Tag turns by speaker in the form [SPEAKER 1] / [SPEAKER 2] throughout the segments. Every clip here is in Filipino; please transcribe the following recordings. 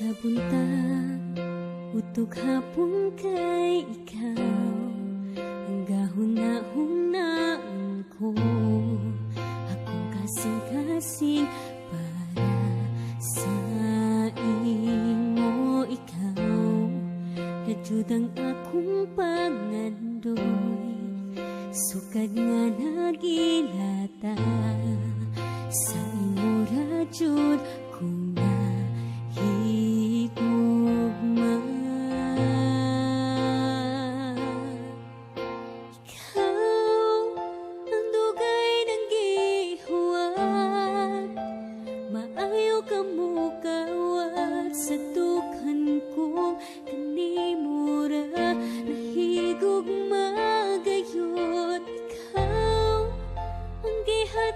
[SPEAKER 1] Sa buntag, utog hapon kay ikaw. Ang gahuna-hunaan ko Akong kasing-kasing para sa imo ikaw. Kajud ang akong pangandoy Sukad nga nagilata. Sa imo radyod kung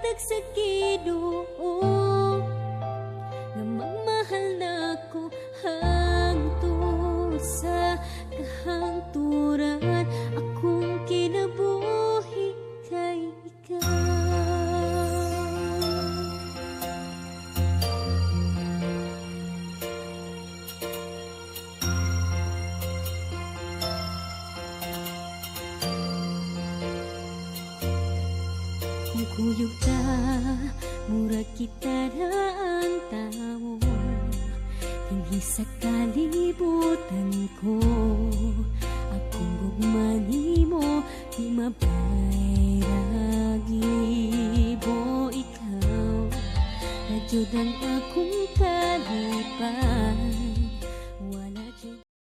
[SPEAKER 1] gihatag sa Kung kuyog ta, murag kita na ang tao. Tinghi sa kalibutan ko Akong gugmani mo, di mabayragi. Mo ikaw Radyod ang akong kalibutan